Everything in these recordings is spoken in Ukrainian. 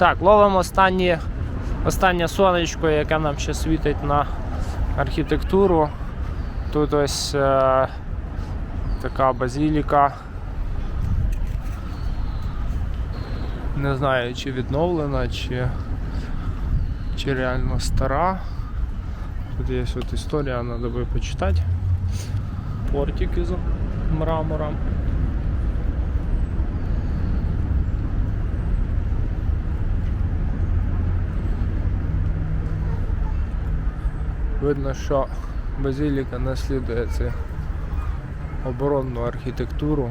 Так, ловимо останні, останнє сонечко, яке нам ще світить на архітектуру. Тут ось е, така базіліка. Не знаю, чи відновлена, чи, чи реально стара. Тут є от історія, треба би почитати. Портик із мрамора. Видно, що базиліка наслідує цю оборонну архітектуру.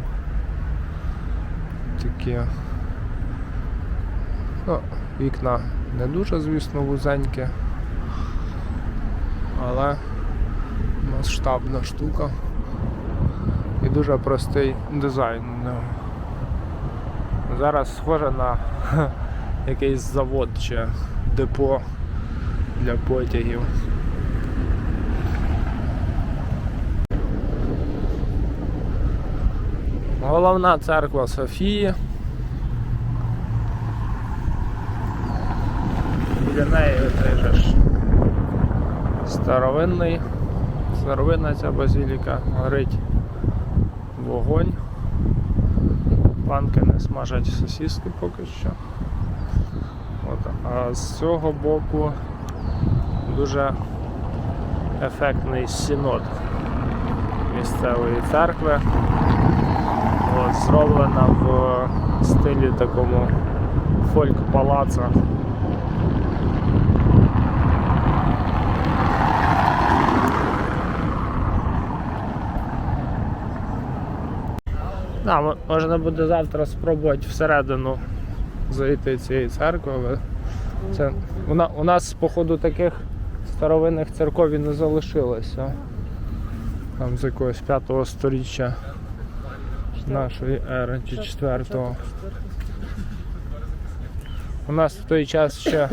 Такі ну, вікна не дуже, звісно, вузенькі, але масштабна штука і дуже простий дизайн. Зараз схоже на якийсь завод чи депо для потягів. Головна церква Софії. Біля неї цей же ж старовинний, старовинна ця базиліка, горить вогонь. Панки не смажать сосиски поки що. От. А з цього боку дуже ефектний синод місцевої церкви. От, зроблена в стилі такому фольк-палаца. Да, можна буде завтра спробувати всередину зайти цієї церкви. але Це, у, на- у нас, походу, таких старовинних церков і не залишилося. Там з якогось 5 сторіччя нашої ери чи 4-го. У нас в той час ще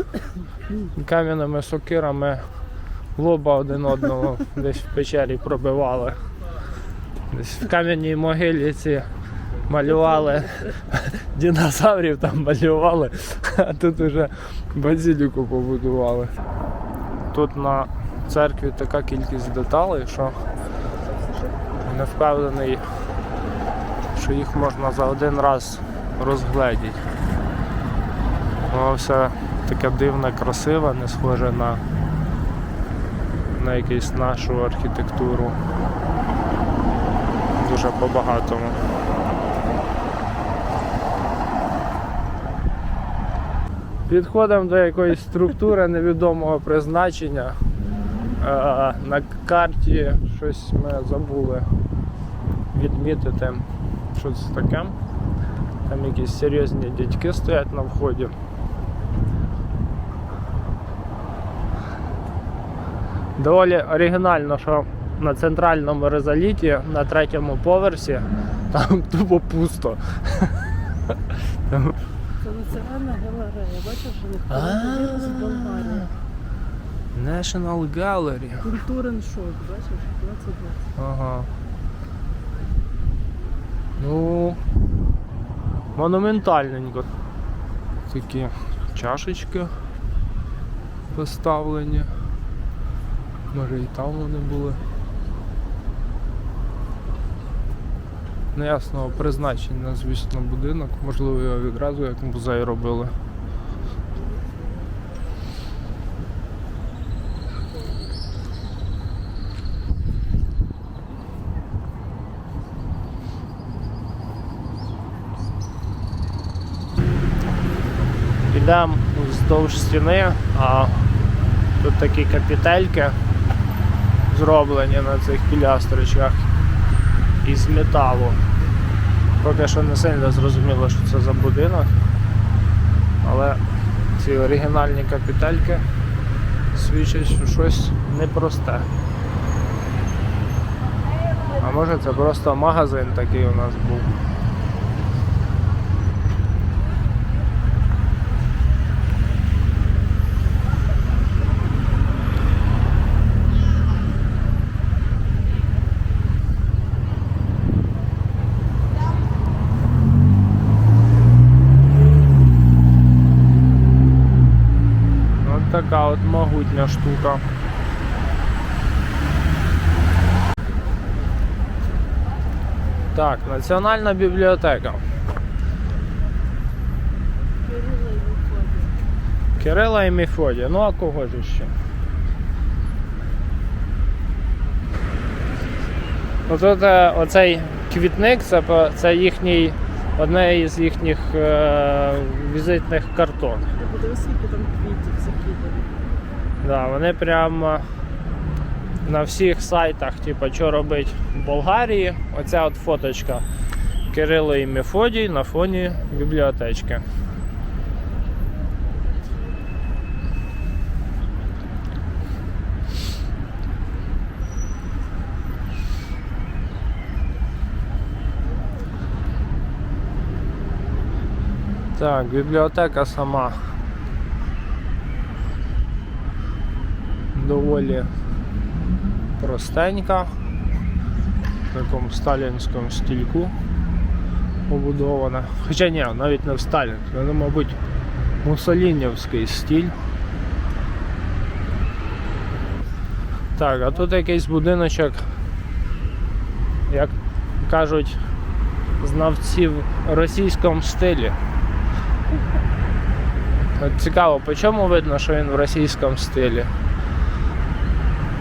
кам'яними сокирами лоба один одного десь в печері пробивали. Десь в кам'яній могилі ці малювали динозаврів там малювали, а тут уже базиліку побудували. Тут на церкві така кількість деталей, що не впевнений, що їх можна за один раз розгледіти. Воно все таке дивне, красиве, не схоже на, на якусь нашу архітектуру. Дуже по-багатому. Підходимо до якоїсь структури невідомого призначення. Е, На карті щось ми забули відмітити, що це таке. Там якісь серйозні дядьки стоять на вході. Доволі оригінально, що на центральному резоліті на третьому поверсі там тупо пусто. Це національна галерея, бачиш, що з Болгарії. National Gallery. Культурен шок, бачиш, 2020. Ага. Ну. Монументальненько. Такі чашечки поставлені. Може і там вони були. Неясного призначення, звісно, будинок. Можливо, його відразу як музей робили. Підемо вздовж стіни, а тут такі капітельки зроблені на цих пілястричках із металу. Поки що не сильно зрозуміло, що це за будинок, але ці оригінальні капітельки свідчать, що щось непросте. А може це просто магазин такий у нас був. Така от могутня штука. Так, Національна бібліотека. Кирила і Мефодія. Ну а кого ж ще? Отут е, оцей квітник це, це їхній, одне із їхніх е, візитних картон. Подивись, скільки там квітів закидано. Да, вони прямо на всіх сайтах, типу, що робить в Болгарії. Оця от фоточка Кирило і Мефодій на фоні бібліотечки. Так, бібліотека сама доволі простенька, в такому сталінському стільку побудована. Хоча ні, навіть не в сталінському, це, мабуть, мусолінівський стіль. Так, а тут якийсь будиночок, як кажуть знавці в російському стилі. От цікаво, по чому видно, що він в російському стилі?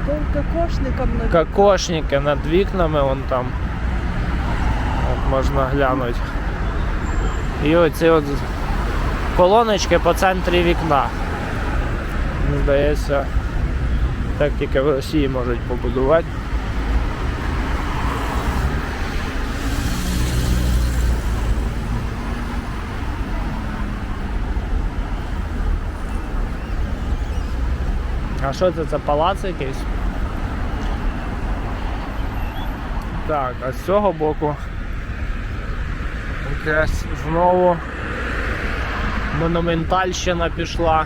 По кокошникам на Кокошники над вікнами вон там. От можна глянути. І оці от колоночки по центрі вікна. Здається, так тільки в Росії можуть побудувати. А що це? Це палац якийсь? Так, а з цього боку якась знову монументальщина пішла.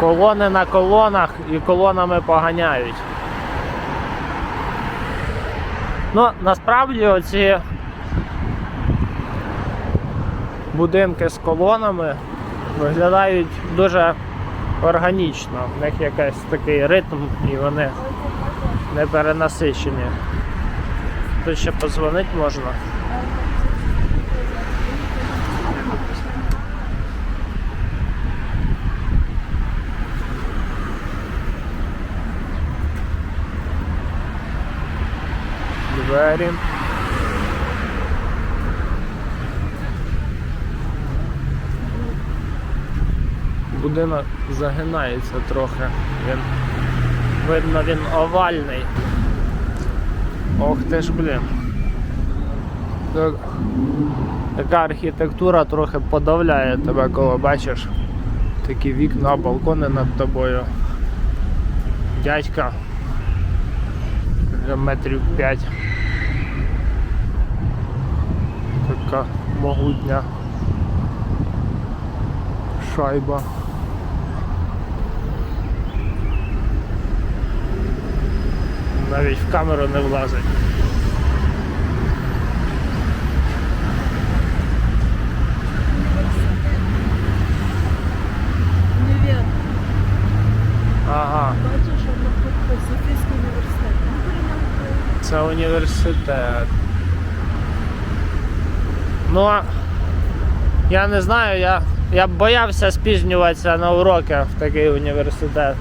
Колони на колонах і колонами поганяють. Ну, насправді оці будинки з колонами виглядають дуже органічно. В них якийсь такий ритм і вони не перенасичені. Тут ще позвонити можна. Двері. Будинок загинається трохи. Він видно він овальний. Ох ти ж блін. Так, така архітектура трохи подавляє тебе, коли бачиш такі вікна, балкони над тобою. Дядька метрів 5. Така могутня шайба. Навіть в камеру не влазить. Ага, Бачиш, що на Софійський університет. Це університет. Ну, а я не знаю, я, я б боявся спізнюватися на уроки в такий університет.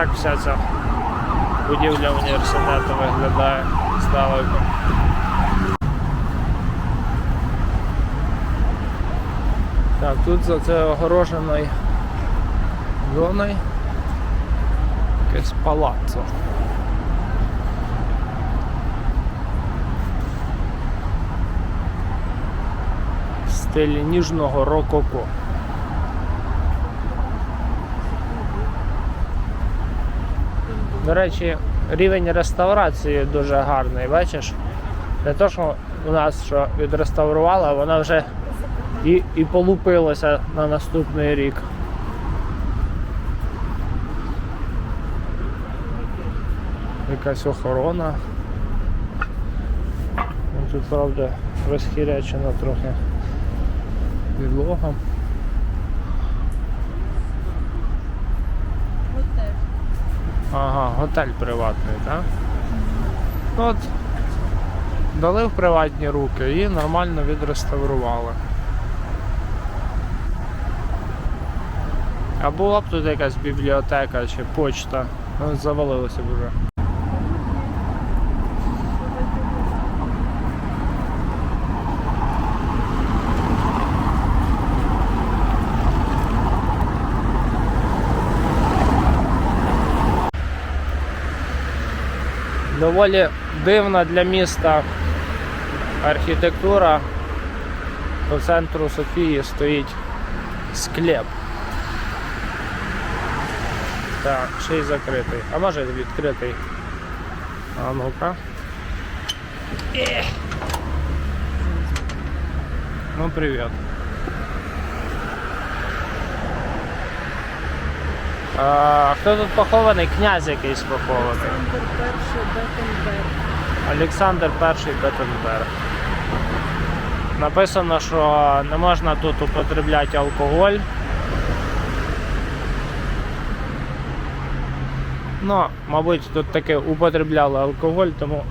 Отак вся ця будівля університету виглядає здалеку. Так, тут за це огороженою зоною якесь палаццо. В стилі ніжного рококо. До речі, рівень реставрації дуже гарний, бачиш? Не то, що у нас що відреставрувала, вона вже і і полупилася на наступний рік. Якась охорона. Тут правда розхірячена трохи підлогом. Ага, готель приватний, так? Ну от дали в приватні руки і нормально відреставрували. А була б тут якась бібліотека чи почта, завалилося б вже. Доволі дивна для міста архітектура. По центру Софії стоїть склеп. Так, ще й закритий. А може відкритий. А ну-ка. Ех. Ну, привіт. А, хто тут похований? Князь якийсь похований. Олександр І Беттенберг. Написано, що не можна тут употребляти алкоголь. Ну, мабуть, тут таки употребляли алкоголь, тому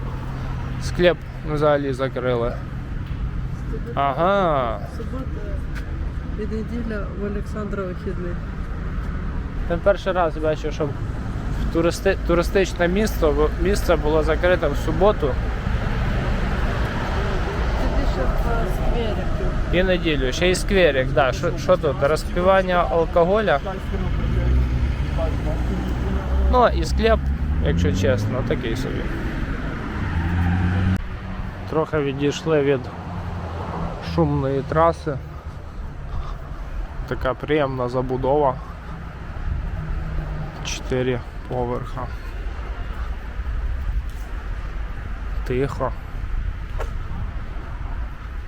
склеп взагалі закрили. Ага. Субота і неділя в Олександра вихідний. Це перший раз бачу, що туристи... туристичне місто, місце було закрите в суботу скверику. і неділю. Ще й скверик. Да. Що, що тут? Розпивання алкоголя. Ну і склеп, якщо чесно, такий собі. Трохи відійшли від шумної траси. Така приємна забудова. Чотири поверха. Тихо.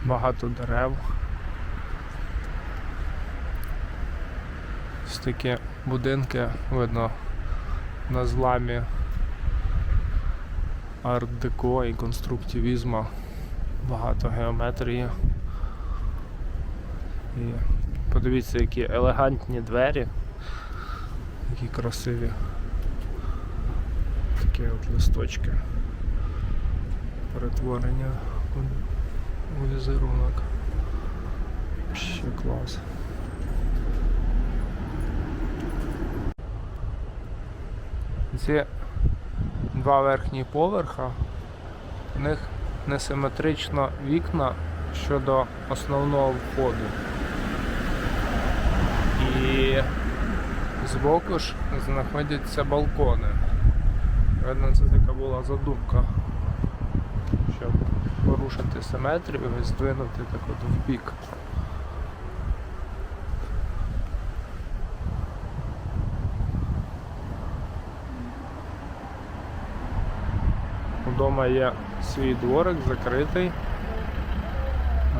Багато дерев. Ось такі будинки видно на зламі арт-деко і конструктивізму. Багато геометрії. І подивіться, які елегантні двері, які красиві. Такі от листочки. Перетворення у- у візерунок. Ще клас. Ці два верхні поверха, в них несиметрично вікна щодо основного входу. І збоку ж знаходяться балкони. Видно, це така була задумка, щоб порушити симетрію і здвинути так от в бік. Удома є свій дворик закритий,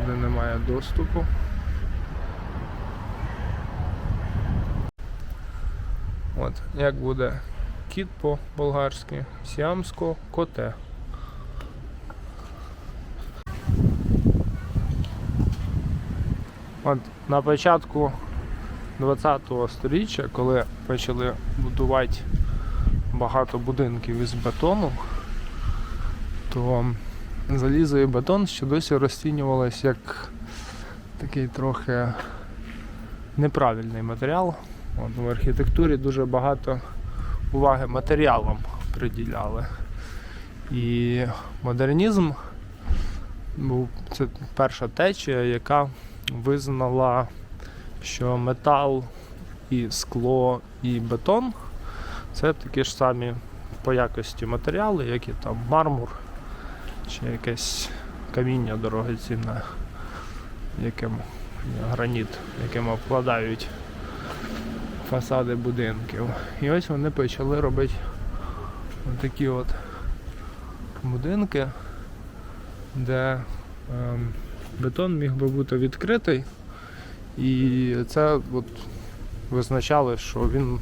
де немає доступу. От, як буде кіт по-болгарськи, сіамсько коте. От на початку 20-го століття, коли почали будувати багато будинків із бетону, то залізо і бетон ще досі розцінювалось як такий трохи неправильний матеріал. От, в архітектурі дуже багато уваги матеріалам приділяли. І модернізм був це перша течія, яка визнала, що метал і скло і бетон це такі ж самі по якості матеріали, як і там мармур чи якесь каміння дорогоцінне, яким граніт, яким обкладають фасади будинків. І ось вони почали робити такі от будинки, де ем, бетон міг би бути відкритий, і це от визначало, що він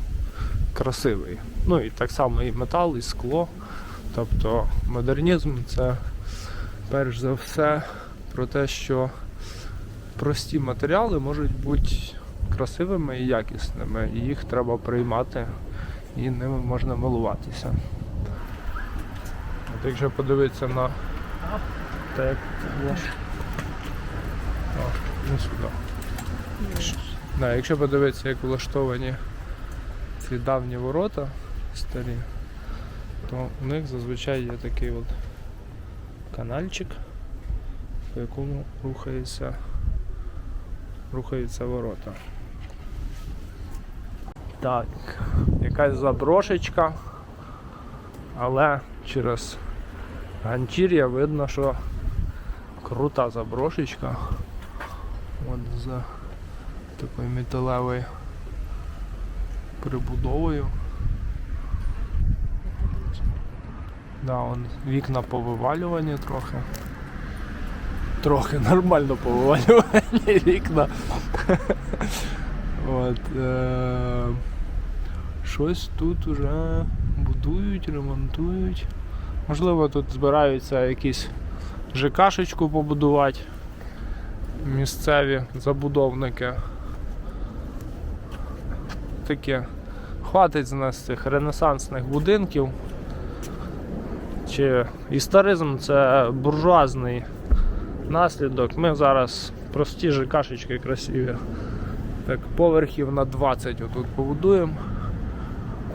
красивий. Ну і так само і метал, і скло Тобто модернізм це перш за все про те, що прості матеріали можуть бути красивими і якісними, і їх треба приймати, і ними можна милуватися. От якщо подивитися на те, як не сюди. Якщо подивитися, як влаштовані ці давні ворота старі, то у них зазвичай є такий от канальчик, по якому рухається, рухаються ворота. Так, якась заброшечка, але через ганчір'я видно, що крута заброшечка. От за такою металевою прибудовою. Да, он вікна повивалювані трохи. Трохи нормально повивалювані вікна. От, е- щось тут уже будують, ремонтують. Можливо, тут збираються якісь ЖКшечку побудувати місцеві забудовники. Таке. Хватить з нас цих ренесансних будинків. Чи історизм це буржуазний наслідок. Ми зараз прості ЖКшечки красиві. Так, поверхів на 20 отут побудуємо.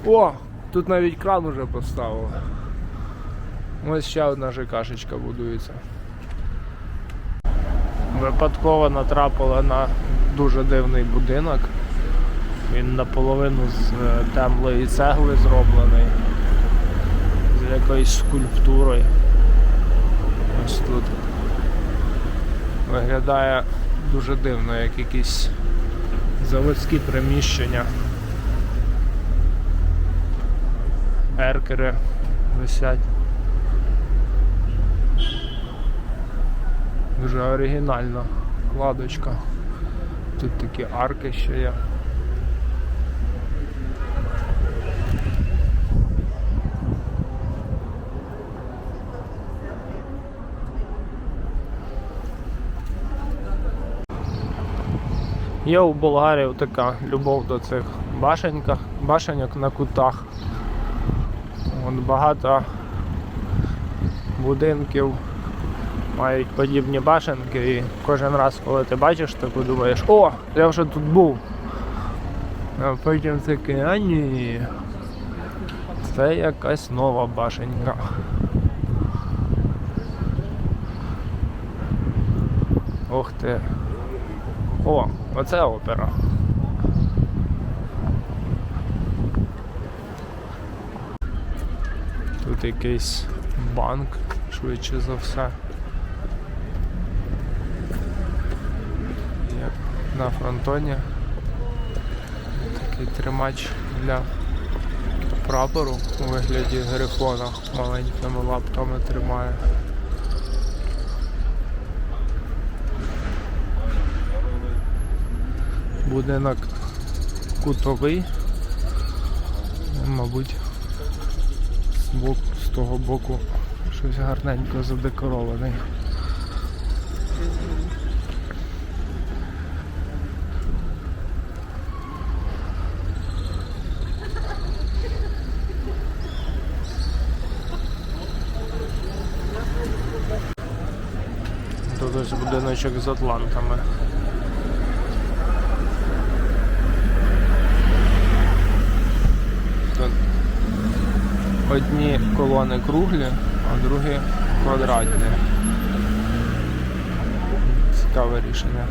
О! Тут навіть кран уже поставили. Ось ще одна ЖКшечка будується. Випадково натрапили на дуже дивний будинок. Він наполовину з е, темної цегли зроблений. З якоюсь скульптурою. Ось тут. Виглядає дуже дивно, як якісь заводські приміщення. Еркери висять. Дуже оригінальна кладочка. Тут такі арки ще є. Є у Болгарії така любов до цих башеньках, башеньок на кутах. От багато будинків мають подібні башенки і кожен раз, коли ти бачиш таку, думаєш, о, я вже тут був. А потім такий, а ні. Це якась нова башенька. Ох ти. О, оце опера. Тут якийсь банк, швидше за все. Як на фронтоні. Такий тримач для прапору у вигляді грифона маленькими лапками тримає. Будинок кутовий. Мабуть, з, з того боку щось гарненько задекорований. Тут ось будиночок з атлантами. Тут одні колони круглі, а другі квадратні. Цікаве рішення.